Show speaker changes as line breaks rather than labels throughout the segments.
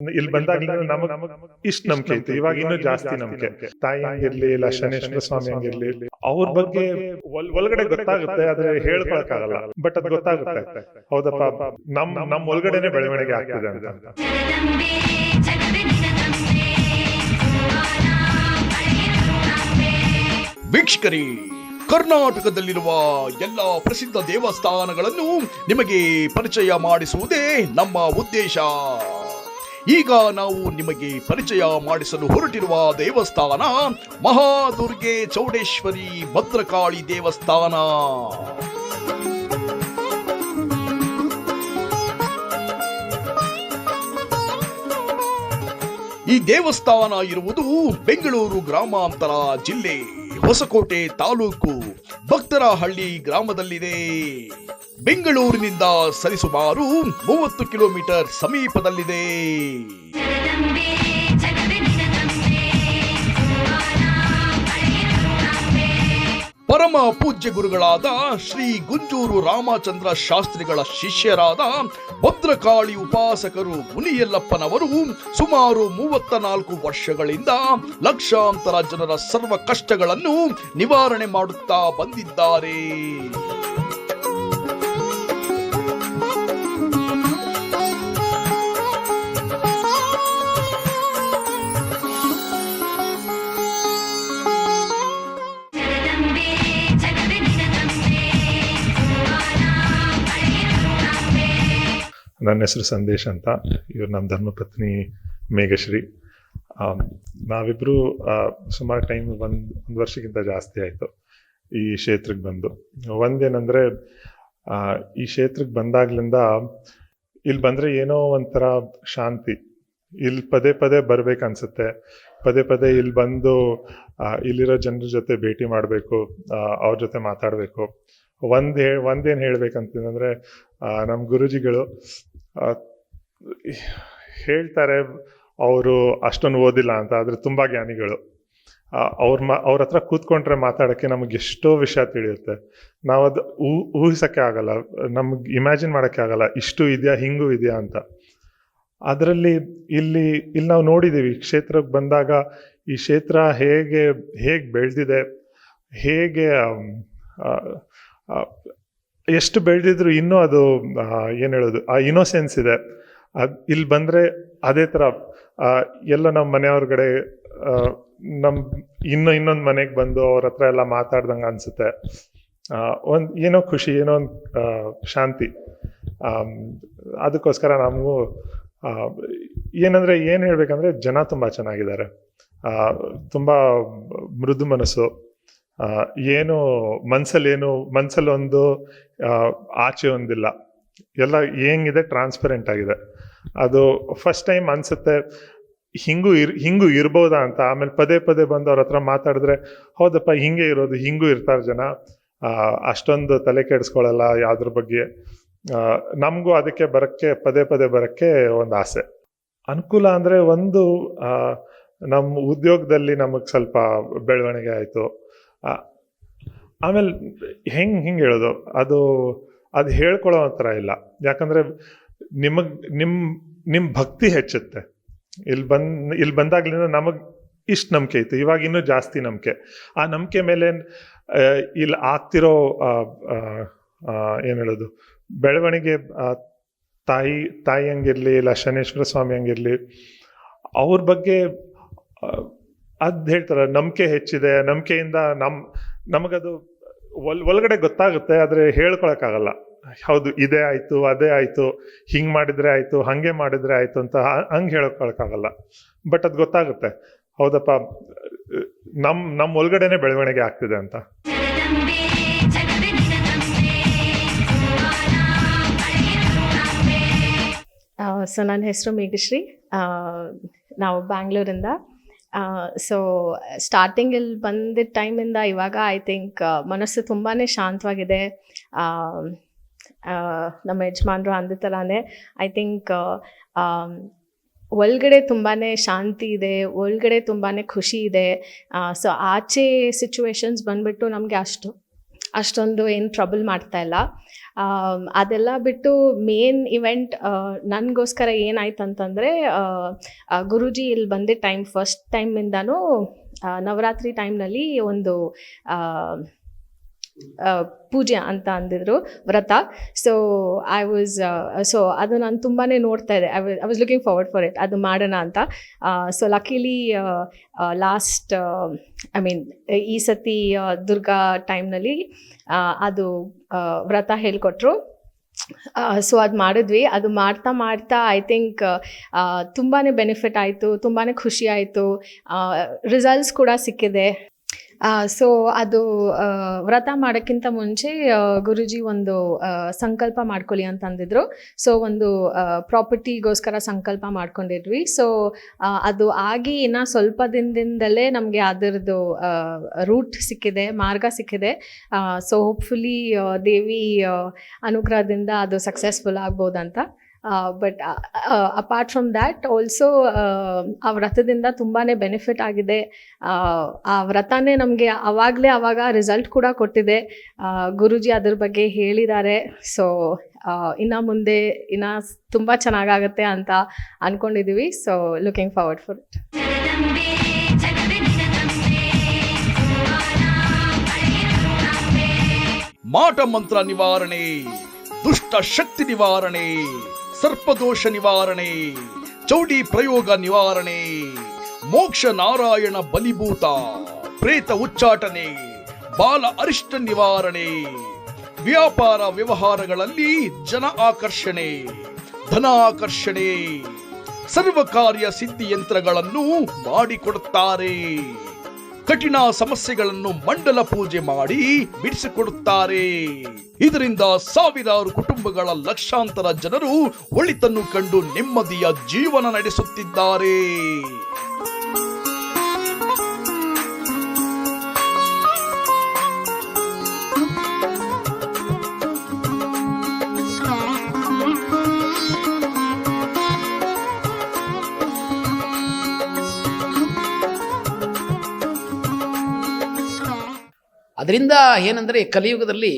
ಇಲ್ಲಿ ಬಂದಾಗ ನಮಗ್ ಇಷ್ಟ ನಂಬಿಕೆ ಇತ್ತು ಇವಾಗ ಇನ್ನೂ ಜಾಸ್ತಿ ನಂಬಿಕೆ ತಾಯಿ ಹಂಗಿರ್ಲಿ ಇಲ್ಲ ಶನೇಶ್ವರ ಸ್ವಾಮಿ ಹಂಗಿರ್ಲಿ ಅವ್ರ ಬಗ್ಗೆ ಒಳಗಡೆ ಗೊತ್ತಾಗುತ್ತೆ ಆದ್ರೆ ಹೇಳ್ಕೊಳಕ್ಕಾಗಲ್ಲ. ಬಟ್ ಅದ್ ಗೊತ್ತಾಗುತ್ತೆ. ಹೌದಪ್ಪ ನಮ್ ನಮ್ ಒಳಗಡೆನೆ ಬೆಳವಣಿಗೆ ಆಗ್ತಿದೆ ಅಂತ.
ವೀಕ್ಷಕರೇ ಕರ್ನಾಟಕದಲ್ಲಿರುವ ಎಲ್ಲ ಪ್ರಸಿದ್ಧ ದೇವಸ್ಥಾನಗಳನ್ನು ನಿಮಗೆ ಪರಿಚಯ ಮಾಡಿಸುವುದೇ ನಮ್ಮ ಉದ್ದೇಶ. ಈಗ ನಾವು ನಿಮಗೆ ಪರಿಚಯ ಮಾಡಿಸಲು ಹೊರಟಿರುವ ದೇವಸ್ಥಾನ ಮಹಾದುರ್ಗೆ ಚೌಡೇಶ್ವರಿ ಭದ್ರಕಾಳಿ ದೇವಸ್ಥಾನ. ಈ ದೇವಸ್ಥಾನ ಇರುವುದು ಬೆಂಗಳೂರು ಗ್ರಾಮಾಂತರ ಜಿಲ್ಲೆ ಹೊಸಕೋಟೆ ತಾಲೂಕು ಭಕ್ತರಹಳ್ಳಿ ಗ್ರಾಮದಲ್ಲಿದೆ. ಬೆಂಗಳೂರಿನಿಂದ ಸರಿಸುಮಾರು ಮೂವತ್ತು ಕಿಲೋಮೀಟರ್ ಸಮೀಪದಲ್ಲಿದೆ. ಪರಮ ಪೂಜ್ಯ ಗುರುಗಳಾದ ಶ್ರೀ ಗುಂಜೂರು ರಾಮಚಂದ್ರ ಶಾಸ್ತ್ರಿಗಳ ಶಿಷ್ಯರಾದ ಭದ್ರಕಾಳಿ ಉಪಾಸಕರು ಮುನಿಯಲ್ಲಪ್ಪನವರು ಸುಮಾರು ಮೂವತ್ತ ನಾಲ್ಕು ವರ್ಷಗಳಿಂದ ಲಕ್ಷಾಂತರ ಜನರ ಸರ್ವ ಕಷ್ಟಗಳನ್ನು ನಿವಾರಣೆ ಮಾಡುತ್ತಾ ಬಂದಿದ್ದಾರೆ.
ನನ್ನ ಹೆಸರು ಸಂದೇಶ್ ಅಂತ. ಇವ್ರು ನಮ್ಮ ಧರ್ಮಪತ್ನಿ ಮೇಘಶ್ರೀ. ನಾವಿಬ್ಬರು ನಾವಿಬ್ರು ಸುಮಾರು ಟೈಮ್ ಒಂದು ಒಂದು ವರ್ಷಕ್ಕಿಂತ ಜಾಸ್ತಿ ಆಯಿತು ಈ ಕ್ಷೇತ್ರಕ್ಕೆ ಬಂದು. ಒಂದೇನಂದ್ರೆ ಆ, ಈ ಕ್ಷೇತ್ರಕ್ಕೆ ಬಂದಾಗ್ಲಿಂದ ಇಲ್ಲಿ ಬಂದರೆ ಏನೋ ಒಂಥರ ಶಾಂತಿ. ಇಲ್ಲಿ ಪದೇ ಪದೇ ಬರ್ಬೇಕನ್ಸುತ್ತೆ. ಪದೇ ಪದೇ ಇಲ್ಲಿ ಬಂದು ಇಲ್ಲಿರೋ ಜನರ ಜೊತೆ ಭೇಟಿ ಮಾಡಬೇಕು ಅವ್ರ ಜೊತೆ ಮಾತಾಡಬೇಕು. ಒಂದು ಹೇ ಒಂದೇನು ಹೇಳ್ಬೇಕಂತಂದ್ರೆ ನಮ್ಮ ಗುರುಜಿಗಳು ಹೇಳ್ತಾರೆ ಅವರು ಅಷ್ಟೊಂದು ಓದಿಲ್ಲ ಅಂತ, ಆದರೆ ತುಂಬ ಜ್ಞಾನಿಗಳು. ಅವ್ರ ಮಾ, ಅವ್ರ ಹತ್ರ ಕೂತ್ಕೊಂಡ್ರೆ ಮಾತಾಡೋಕ್ಕೆ ನಮಗೆ ಎಷ್ಟೋ ವಿಷಯ ತಿಳಿಯುತ್ತೆ. ನಾವು ಅದು ಊಹಿಸೋಕ್ಕೆ ಆಗಲ್ಲ, ನಮ್ಗೆ ಇಮ್ಯಾಜಿನ್ ಮಾಡೋಕ್ಕೆ ಆಗಲ್ಲ, ಇಷ್ಟು ಇದೆಯಾ, ಹಿಂಗೂ ಇದೆಯಾ ಅಂತ. ಅದರಲ್ಲಿ ಇಲ್ಲಿ ಇಲ್ಲಿ ನಾವು ನೋಡಿದ್ದೀವಿ ಕ್ಷೇತ್ರಕ್ಕೆ ಬಂದಾಗ ಈ ಕ್ಷೇತ್ರ ಹೇಗೆ ಹೇಗೆ ಬೆಳೆದಿದೆ, ಹೇಗೆ ಎಷ್ಟು ಬೆಳೆದಿದ್ರು ಇನ್ನೂ ಅದು ಏನು ಹೇಳೋದು, ಆ ಇನೋಸೆನ್ಸ್ ಇದೆ. ಅದ್ ಇಲ್ಲಿ ಬಂದರೆ ಅದೇ ಥರ ಎಲ್ಲ ನಮ್ಮ ಮನೆಯವ್ರಗಡೆ ನಮ್ಮ ಇನ್ನೂ ಇನ್ನೊಂದು ಮನೆಗೆ ಬಂದು ಅವ್ರ ಹತ್ರ ಎಲ್ಲ ಮಾತಾಡ್ದಂಗೆ ಅನಿಸುತ್ತೆ. ಒಂದು ಏನೋ ಖುಷಿ, ಏನೋ ಒಂದು ಶಾಂತಿ. ಅದಕ್ಕೋಸ್ಕರ ನಮಗೂ ಏನಂದರೆ ಏನು ಹೇಳಬೇಕಂದ್ರೆ ಜನ ತುಂಬ ಚೆನ್ನಾಗಿದ್ದಾರೆ. ತುಂಬ ಮೃದು ಮನಸ್ಸು. ಏನು ಮನ್ಸಲ್ಲಿ ಏನು ಮನ್ಸಲ್ಲಿ ಒಂದು ಆಚೆ ಒಂದಿಲ್ಲ. ಎಲ್ಲ ಹೆಂಗಿದೆ? ಟ್ರಾನ್ಸ್ಪರೆಂಟ್ ಆಗಿದೆ. ಅದು ಫಸ್ಟ್ ಟೈಮ್ ಅನ್ಸುತ್ತೆ, ಹಿಂಗೂ ಇರ್, ಹಿಂಗೂ ಇರ್ಬೋದಾ ಅಂತ. ಆಮೇಲೆ ಪದೇ ಪದೇ ಬಂದು ಅವ್ರ ಹತ್ರ ಮಾತಾಡಿದ್ರೆ, ಹೌದಪ್ಪ, ಹಿಂಗೆ ಇರೋದು, ಹಿಂಗೂ ಇರ್ತಾರೆ ಜನ. ಅಷ್ಟೊಂದು ತಲೆ ಕೆಡಿಸ್ಕೊಳ್ಳಲ್ಲ ಯಾವ್ದ್ರ ಬಗ್ಗೆ. ನಮಗೂ ಅದಕ್ಕೆ ಬರಕ್ಕೆ, ಪದೇ ಪದೇ ಬರಕ್ಕೆ ಒಂದು ಆಸೆ. ಅನುಕೂಲ ಅಂದರೆ ಒಂದು ನಮ್ಮ ಉದ್ಯೋಗದಲ್ಲಿ ನಮಗೆ ಸ್ವಲ್ಪ ಬೆಳವಣಿಗೆ ಆಯಿತು. ಆಮೇಲೆ ಹೆಂಗೆ, ಹಿಂಗೆ ಹೇಳೋದು? ಅದು ಅದು ಹೇಳ್ಕೊಳ್ಳೋ ಥರ ಇಲ್ಲ. ಯಾಕಂದರೆ ನಿಮಗೆ ನಿಮ್ಮ ನಿಮ್ಮ ಭಕ್ತಿ ಹೆಚ್ಚುತ್ತೆ. ಇಲ್ಲಿ ಬಂದು ಇಲ್ಲಿ ಬಂದಾಗ್ಲಿಂದ ನಮಗೆ ಇಷ್ಟು ನಂಬಿಕೆ ಇತ್ತು. ಇವಾಗ ಇನ್ನೂ ಜಾಸ್ತಿ ನಂಬಿಕೆ. ಆ ನಂಬಿಕೆ ಮೇಲೆ ಇಲ್ಲಿ ಆಗ್ತಿರೋ ಏನು ಹೇಳೋದು? ಬೆಳವಣಿಗೆ ತಾಯಿ ತಾಯಿ ಹಂಗಿರಲಿ, ಇಲ್ಲ ಶನೇಶ್ವರ ಸ್ವಾಮಿ ಹಂಗಿರಲಿ, ಅವ್ರ ಬಗ್ಗೆ ಅದು ಹೇಳ್ತಾರೆ, ನಂಬಿಕೆ ಹೆಚ್ಚಿದೆ, ನಂಬಿಕೆಯಿಂದ ನಮ್, ನಮಗದು ಒಲ್, ಒಳಗಡೆ ಗೊತ್ತಾಗುತ್ತೆ, ಆದರೆ ಹೇಳ್ಕೊಳಕ್ಕಾಗಲ್ಲ. ಹೌದು, ಇದೇ ಆಯಿತು, ಅದೇ ಆಯಿತು, ಹಿಂಗೆ ಮಾಡಿದರೆ ಆಯಿತು, ಹಂಗೆ ಮಾಡಿದರೆ ಆಯಿತು ಅಂತ ಹಂಗೆ ಹೇಳ್ಕೊಳಕ್ಕಾಗಲ್ಲ. ಬಟ್ ಅದು ಗೊತ್ತಾಗುತ್ತೆ. ಹೌದಪ್ಪ ನಮ್ಮ ನಮ್ಮ ಒಳಗಡೆನೆ ಬೆಳವಣಿಗೆ ಆಗ್ತಿದೆ ಅಂತ.
ಸೊ ನನ್ನ ಹೆಸರು ಮೇಘಶ್ರೀ. ನಾವು ಬ್ಯಾಂಗ್ಳೂರಿಂದ ಸೊ ಸ್ಟಾರ್ಟಿಂಗ್ ಇಲ್ಲಿ ಬಂದಿದ್ದ ಟೈಮಿಂದ ಇವಾಗ ಐ ಥಿಂಕ್ ಮನಸ್ಸು ತುಂಬಾ ಶಾಂತವಾಗಿದೆ. ನಮ್ಮ ಯಜಮಾನರು ಅಂದ ಥರನೇ ಐ ಥಿಂಕ್ ಒಳಗಡೆ ತುಂಬಾ ಶಾಂತಿ ಇದೆ, ಒಳಗಡೆ ತುಂಬಾ ಖುಷಿ ಇದೆ. ಸೊ ಆಚೆ ಸಿಚುವೇಶನ್ಸ್ ಬಂದ್ಬಿಟ್ಟು ನಮಗೆ ಅಷ್ಟು. ಅಷ್ಟೊಂದು ಏನು ಟ್ರಬಲ್ ಮಾಡ್ತಾ ಇಲ್ಲ. ಅದೆಲ್ಲ ಬಿಟ್ಟು ಮೇನ್ ಇವೆಂಟ್ ನನಗೋಸ್ಕರ ಏನಾಯ್ತು ಅಂತಂದರೆ ಗುರುಜಿ ಇಲ್ಲಿ ಬಂದಿದ್ದ ಟೈಮ್ ಫಸ್ಟ್ ಟೈಮಿಂದನೂ ನವರಾತ್ರಿ ಟೈಮ್ನಲ್ಲಿ ಒಂದು ಪೂಜೆ ಅಂತ ಅಂದಿದ್ರು, ವ್ರತ. ಸೊ ಐ ವಾಸ್ ಸೊ ಅದು ನಾನು ತುಂಬಾ ನೋಡ್ತಾ ಇದ್ದೆ. I was looking forward for it ಅದು ಮಾಡೋಣ ಅಂತ. So luckily last I mean ಈ ಸತಿ ದುರ್ಗಾ ಟೈಮ್ನಲ್ಲಿ ಅದು ವ್ರತ ಹೇಳಿಕೊಟ್ರು. ಸೊ ಅದು ಮಾಡಿದ್ವಿ. ಅದು ಮಾಡ್ತಾ ಮಾಡ್ತಾ ಐ ಥಿಂಕ್ ತುಂಬಾ ಬೆನಿಫಿಟ್ ಆಯಿತು ತುಂಬಾ ಖುಷಿ ಆಯಿತು. ರಿಸಲ್ಟ್ಸ್ ಕೂಡ ಸಿಕ್ಕಿದೆ. ಸೊ ಅದು ವ್ರತ ಮಾಡೋಕ್ಕಿಂತ ಮುಂಚೆ ಗುರುಜಿ ಒಂದು ಸಂಕಲ್ಪ ಮಾಡ್ಕೊಳ್ಳಿ ಅಂತಂದಿದ್ರು. ಸೊ ಒಂದು ಪ್ರಾಪರ್ಟಿಗೋಸ್ಕರ ಸಂಕಲ್ಪ ಮಾಡ್ಕೊಂಡಿದ್ವಿ. ಸೊ ಅದು ಆಗಿ ಇನ್ನು ಸ್ವಲ್ಪ ದಿನದಿಂದಲೇ ನಮಗೆ ಅದರದ್ದು ರೂಟ್ ಸಿಕ್ಕಿದೆ, ಮಾರ್ಗ ಸಿಕ್ಕಿದೆ. ಸೊ ಹೋಪ್ಫುಲಿ ದೇವಿ ಅನುಗ್ರಹದಿಂದ ಅದು successful ಆಗ್ಬೋದಂತ. But apart from that also ಆ ವ್ರತದಿಂದ ತುಂಬಾ ಬೆನಿಫಿಟ್ ಆಗಿದೆ. ಆ, ವ್ರತನೇ ನಮಗೆ ಅವಾಗಲೇ ಅವಾಗ ರಿಸಲ್ಟ್ ಕೂಡ ಕೊಟ್ಟಿದೆ. ಗುರುಜಿ ಅದ್ರ ಬಗ್ಗೆ ಹೇಳಿದ್ದಾರೆ. ಸೊ ಇನ್ನು ಮುಂದೆ ಇನ್ನು ತುಂಬ ಚೆನ್ನಾಗಾಗತ್ತೆ ಅಂತ ಅಂದ್ಕೊಂಡಿದ್ದೀವಿ so looking forward for it
ಮಾಟ ಮಂತ್ರ ನಿವಾರಣೆ ದುಷ್ಟ ಶಕ್ತಿ ನಿವಾರಣೆ. ಸರ್ಪದೋಷ ನಿವಾರಣೆ, ಚೌಡಿ ಪ್ರಯೋಗ ನಿವಾರಣೆ, ಮೋಕ್ಷ ನಾರಾಯಣ ಬಲಿಭೂತ, ಪ್ರೇತ ಉಚ್ಚಾಟನೆ, ಬಾಲ ಅರಿಷ್ಟ ನಿವಾರಣೆ, ವ್ಯಾಪಾರ ವ್ಯವಹಾರಗಳಲ್ಲಿ ಜನ ಆಕರ್ಷಣೆ, ಧನ ಆಕರ್ಷಣೆ ಸರ್ವ ಕಾರ್ಯ ಸಿದ್ಧಿ ಯಂತ್ರಗಳನ್ನು ಮಾಡಿಕೊಡುತ್ತಾರೆ. ಕಠಿಣ ಸಮಸ್ಯೆಗಳನ್ನು ಮಂಡಲ ಪೂಜೆ ಮಾಡಿ ಬಿಡಿಸಿಕೊಡುತ್ತಾರೆ. ಇದರಿಂದ ಸಾವಿರಾರು ಕುಟುಂಬಗಳ ಲಕ್ಷಾಂತರ ಜನರು ಒಳಿತನ್ನು ಕಂಡು ನೆಮ್ಮದಿಯ ಜೀವನ ನಡೆಸುತ್ತಿದ್ದಾರೆ.
ಅದರಿಂದ ಏನಂದರೆ ಕಲಿಯುಗದಲ್ಲಿ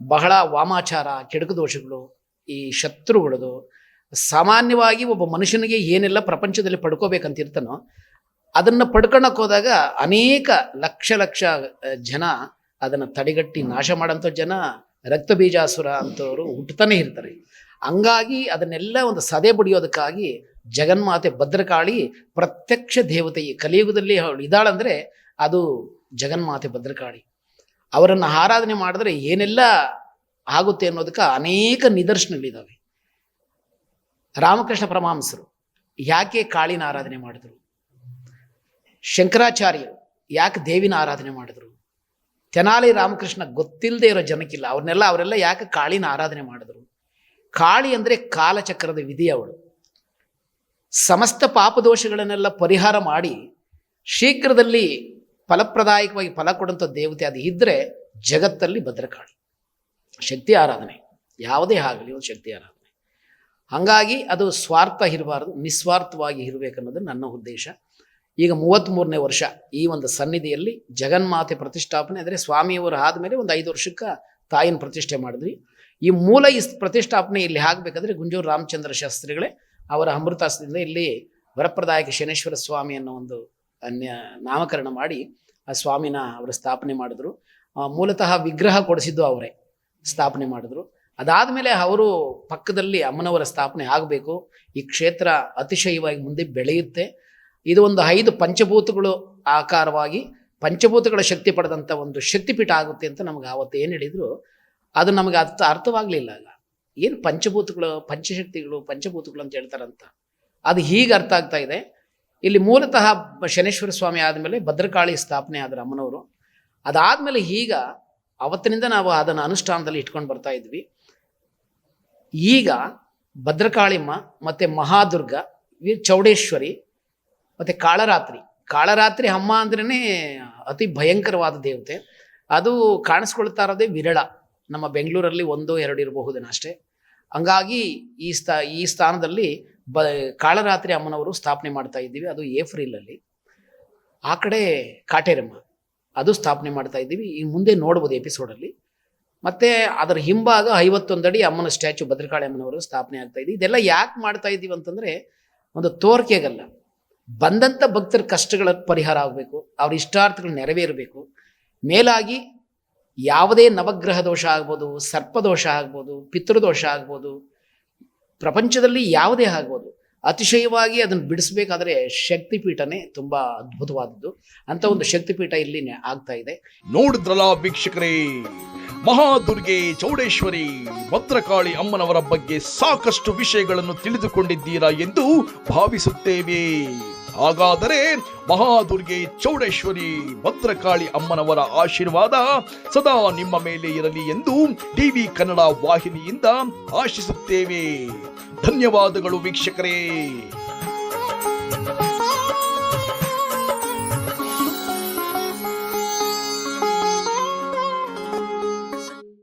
ಬಹಳ ವಾಮಾಚಾರ, ಕೆಡುಕು ದೋಷಗಳು ಈ ಶತ್ರುಗಳದು. ಸಾಮಾನ್ಯವಾಗಿ ಒಬ್ಬ ಮನುಷ್ಯನಿಗೆ ಏನೆಲ್ಲ ಪ್ರಪಂಚದಲ್ಲಿ ಪಡ್ಕೋಬೇಕಂತಿರ್ತಾನೋ ಅದನ್ನು ಪಡ್ಕೊಳಕ್ಕೆ ಹೋದಾಗ ಅನೇಕ ಲಕ್ಷ ಲಕ್ಷ ಜನ ಅದನ್ನು ತಡೆಗಟ್ಟಿ ನಾಶ ಮಾಡೋಂಥ ಜನ ರಕ್ತ ಬೀಜಾಸುರ ಅಂತವರು ಹುಟ್ಟತಾನೆ ಇರ್ತಾರೆ. ಹಂಗಾಗಿ ಅದನ್ನೆಲ್ಲ ಒಂದು ಸದೆ ಬಡಿಯೋದಕ್ಕಾಗಿ ಜಗನ್ಮಾತೆ ಭದ್ರಕಾಳಿ ಪ್ರತ್ಯಕ್ಷ ದೇವತೆ ಈ ಕಲಿಯುಗದಲ್ಲಿ ಅವಳು ಇದ್ದಾಳಂದ್ರೆ ಅದು ಜಗನ್ಮಾತೆ ಭದ್ರಕಾಳಿ. ಅವರನ್ನು ಆರಾಧನೆ ಮಾಡಿದ್ರೆ ಏನೆಲ್ಲ ಆಗುತ್ತೆ ಅನ್ನೋದಕ್ಕೆ ಅನೇಕ ನಿದರ್ಶನಗಳಿದ್ದಾವೆ ರಾಮಕೃಷ್ಣ ಪರಮಾಂಸರು ಯಾಕೆ ಕಾಳಿನ ಆರಾಧನೆ ಮಾಡಿದ್ರು? ಶಂಕರಾಚಾರ್ಯರು ಯಾಕೆ ದೇವಿನ ಆರಾಧನೆ ಮಾಡಿದ್ರು? ತೆನಾಲಿ ರಾಮಕೃಷ್ಣ ಗೊತ್ತಿಲ್ಲದೆ ಇರೋ ಜನಕ್ಕಿಲ್ಲ. ಅವ್ರನ್ನೆಲ್ಲ ಅವರೆಲ್ಲ ಯಾಕೆ ಕಾಳಿನ ಆರಾಧನೆ ಮಾಡಿದ್ರು? ಕಾಳಿ ಅಂದರೆ ಕಾಲಚಕ್ರದ ವಿಧಿ ಅವಳು. ಸಮಸ್ತ ಪಾಪದೋಷಗಳನ್ನೆಲ್ಲ ಪರಿಹಾರ ಮಾಡಿ ಶೀಘ್ರದಲ್ಲಿ ಫಲಪ್ರದಾಯಕವಾಗಿ ಫಲ ಕೊಡುವಂಥ ದೇವತೆ ಅದು ಇದ್ದರೆ ಜಗತ್ತಲ್ಲಿ ಭದ್ರಕಾಳಿ. ಶಕ್ತಿ ಆರಾಧನೆ. ಯಾವುದೇ ಆಗಲಿ ಒಂದು ಶಕ್ತಿ ಆರಾಧನೆ. ಹಾಗಾಗಿ ಅದು ಸ್ವಾರ್ಥ ಇರಬಾರ್ದು, ನಿಸ್ವಾರ್ಥವಾಗಿ ಇರಬೇಕು ಅನ್ನೋದು ನನ್ನ ಉದ್ದೇಶ. ಈಗ ಮೂವತ್ತ್ಮೂರನೇ ವರ್ಷ ಈ ಒಂದು ಸನ್ನಿಧಿಯಲ್ಲಿ ಜಗನ್ಮಾತೆ ಪ್ರತಿಷ್ಠಾಪನೆ ಅಂದರೆ ಸ್ವಾಮಿಯವರು ಆದಮೇಲೆ ಒಂದು ಐದು ವರ್ಷಕ್ಕೆ ತಾಯಿನ ಪ್ರತಿಷ್ಠೆ ಮಾಡಿದ್ವಿ. ಈ ಮೂಲ ಈ ಪ್ರತಿಷ್ಠಾಪನೆ ಇಲ್ಲಿ ಆಗಬೇಕಾದ್ರೆ ಗುಂಜೂರು ರಾಮಚಂದ್ರ ಶಾಸ್ತ್ರಿಗಳೇ ಅವರ ಅಮೃತಾಸದಿಂದ ಇಲ್ಲಿ ವರಪ್ರದಾಯಕ ಶನೇಶ್ವರ ಸ್ವಾಮಿ ಅನ್ನೋ ಒಂದು ನಾಮಕರಣ ಮಾಡಿ ಆ ಸ್ವಾಮಿನ ಅವರು ಸ್ಥಾಪನೆ ಮಾಡಿದ್ರು. ಮೂಲತಃ ವಿಗ್ರಹ ಕೊಡಿಸಿದ್ದು ಅವರೇ ಸ್ಥಾಪನೆ ಮಾಡಿದ್ರು. ಅದಾದಮೇಲೆ ಅವರು ಪಕ್ಕದಲ್ಲಿ ಅಮ್ಮನವರ ಸ್ಥಾಪನೆ ಆಗಬೇಕು. ಈ ಕ್ಷೇತ್ರ ಅತಿಶಯವಾಗಿ ಮುಂದೆ ಬೆಳೆಯುತ್ತೆ. ಇದು ಒಂದು ಐದು ಪಂಚಭೂತಗಳು ಆಕಾರವಾಗಿ ಪಂಚಭೂತಗಳ ಶಕ್ತಿ ಪಡೆದಂಥ ಒಂದು ಶಕ್ತಿಪೀಠ ಆಗುತ್ತೆ ಅಂತ ನಮಗೆ ಆವತ್ತು ಏನು ಹೇಳಿದ್ರು. ಅದು ನಮಗೆ ಅರ್ಥ ಅರ್ಥವಾಗಲಿಲ್ಲ ಅಲ್ಲ ಏನು ಪಂಚಭೂತಗಳು, ಪಂಚಶಕ್ತಿಗಳು, ಪಂಚಭೂತಗಳು ಅಂತ ಹೇಳ್ತಾರಂತ. ಅದು ಹೀಗೆ ಅರ್ಥ ಆಗ್ತಾ ಇದೆ. ಇಲ್ಲಿ ಮೂಲತಃ ಶನೇಶ್ವರ ಸ್ವಾಮಿ ಆದಮೇಲೆ ಭದ್ರಕಾಳಿ ಸ್ಥಾಪನೆ ಆದ್ರ ಅಮ್ಮನವರು ಅದಾದಮೇಲೆ ಈಗ ಅವತ್ತಿನಿಂದ ನಾವು ಅದನ್ನು ಅನುಷ್ಠಾನದಲ್ಲಿ ಇಟ್ಕೊಂಡು ಬರ್ತಾ ಇದ್ವಿ. ಈಗ ಭದ್ರಕಾಳಿಮ್ಮ ಮತ್ತು ಮಹಾದುರ್ಗ ವೀರ್ ಚೌಡೇಶ್ವರಿ ಮತ್ತು ಕಾಳರಾತ್ರಿ. ಕಾಳರಾತ್ರಿ ಅಮ್ಮ ಅಂದ್ರೇ ಅತಿ ಭಯಂಕರವಾದ ದೇವತೆ. ಅದು ಕಾಣಿಸ್ಕೊಳ್ತಾ ಇರೋದೇ ವಿರಳ. ನಮ್ಮ ಬೆಂಗಳೂರಲ್ಲಿ ಒಂದು ಎರಡು ಇರಬಹುದೇನಷ್ಟೇ ಹಂಗಾಗಿ ಈ ಸ್ಥಾ, ಈ ಸ್ಥಾನದಲ್ಲಿ ಬ, ಕಾಳರಾತ್ರಿ ಅಮ್ಮನವರು ಸ್ಥಾಪನೆ ಮಾಡ್ತಾ ಇದ್ದೀವಿ. ಅದು ಏಪ್ರಿಲಲ್ಲಿ. ಆ ಕಡೆ ಕಾಟೇರಮ್ಮ, ಅದು ಸ್ಥಾಪನೆ ಮಾಡ್ತಾ ಇದ್ದೀವಿ. ಈ ಮುಂದೆ ನೋಡ್ಬೋದು ಎಪಿಸೋಡಲ್ಲಿ. ಮತ್ತೆ ಅದರ ಹಿಂಭಾಗ ಐವತ್ತೊಂದಡಿ ಅಮ್ಮನ ಸ್ಟ್ಯಾಚು ಭದ್ರಕಾಳಿ ಅಮ್ಮನವರು ಸ್ಥಾಪನೆ ಆಗ್ತಾ ಇದೆ. ಇದೆಲ್ಲ ಯಾಕೆ ಮಾಡ್ತಾ ಇದ್ದೀವಿ ಅಂತಂದ್ರೆ, ಒಂದು ತೋರಿಕೆಗಲ್ಲ. ಬಂದಂಥ ಭಕ್ತರ ಕಷ್ಟಗಳ ಪರಿಹಾರ ಆಗಬೇಕು. ಅವ್ರ ಇಷ್ಟಾರ್ಥಗಳು ನೆರವೇರಬೇಕು. ಮೇಲಾಗಿ ಯಾವುದೇ ನವಗ್ರಹ ದೋಷ ಆಗ್ಬೋದು, ಸರ್ಪದೋಷ ಆಗ್ಬೋದು, ಪಿತೃದೋಷ ಆಗ್ಬೋದು ಪ್ರಪಂಚದಲ್ಲಿ ಯಾವುದೇ ಆಗ್ಬೋದು. ಅತಿಶಯವಾಗಿ ಅದನ್ನು ಬಿಡಿಸಬೇಕಾದ್ರೆ ಶಕ್ತಿಪೀಠನೇ ತುಂಬ ಅದ್ಭುತವಾದದ್ದು. ಅಂತ ಒಂದು ಶಕ್ತಿಪೀಠ ಇಲ್ಲಿ ಆಗ್ತಾ ಇದೆ.
ನೋಡಿದ್ರಲ್ಲ ವೀಕ್ಷಕರೇ, ಮಹಾದುರ್ಗೆ ಚೌಡೇಶ್ವರಿ, ಭದ್ರಕಾಳಿ ಅಮ್ಮನವರ ಬಗ್ಗೆ ಸಾಕಷ್ಟು ವಿಷಯಗಳನ್ನು ತಿಳಿದುಕೊಂಡಿದ್ದೀರಾ ಎಂದು ಭಾವಿಸುತ್ತೇವೆ. ಹಾಗಾದರೆ ಮಹಾದುರ್ಗೆ ಚೌಡೇಶ್ವರಿ ಭದ್ರಕಾಳಿ ಅಮ್ಮನವರ ಆಶೀರ್ವಾದ ಸದಾ ನಿಮ್ಮ ಮೇಲೆ ಇರಲಿ ಎಂದು ಟಿವಿ ಕನ್ನಡ ವಾಹಿನಿಯಿಂದ ಆಶಿಸುತ್ತೇವೆ. ಧನ್ಯವಾದಗಳು ವೀಕ್ಷಕರೇ.